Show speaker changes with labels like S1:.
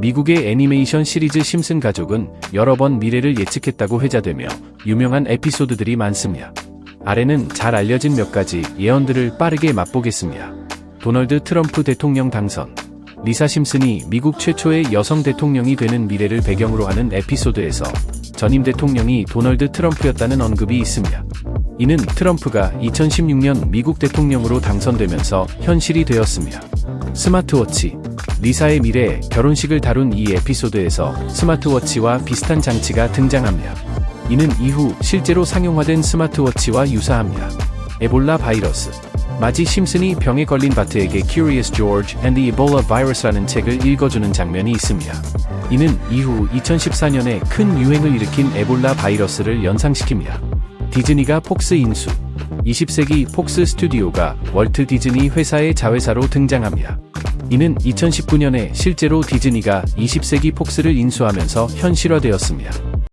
S1: 미국의 애니메이션 시리즈 심슨 가족은 여러 번 미래를 예측했다고 회자되며 유명한 에피소드들이 많습니다. 아래는 잘 알려진 몇 가지 예언들을 빠르게 맛보겠습니다. 도널드 트럼프 대통령 당선. 리사 심슨이 미국 최초의 여성 대통령이 되는 미래를 배경으로 하는 에피소드에서 전임 대통령이 도널드 트럼프였다는 언급이 있습니다. 이는 트럼프가 2016년 미국 대통령으로 당선되면서 현실이 되었습니다. 스마트워치. 리사의 미래 결혼식을 다룬 이 에피소드에서 스마트워치와 비슷한 장치가 등장합니다. 이는 이후 실제로 상용화된 스마트워치와 유사합니다. 에볼라 바이러스. 마지 심슨이 병에 걸린 바트에게 Curious George and the Ebola Virus라는 책을 읽어주는 장면이 있습니다. 이는 이후 2014년에 큰 유행을 일으킨 에볼라 바이러스를 연상시킵니다. 디즈니가 폭스 인수. 20세기 폭스 스튜디오가 월트 디즈니 회사의 자회사로 등장합니다. 이는 2019년에 실제로 디즈니가 20세기 폭스를 인수하면서 현실화되었습니다.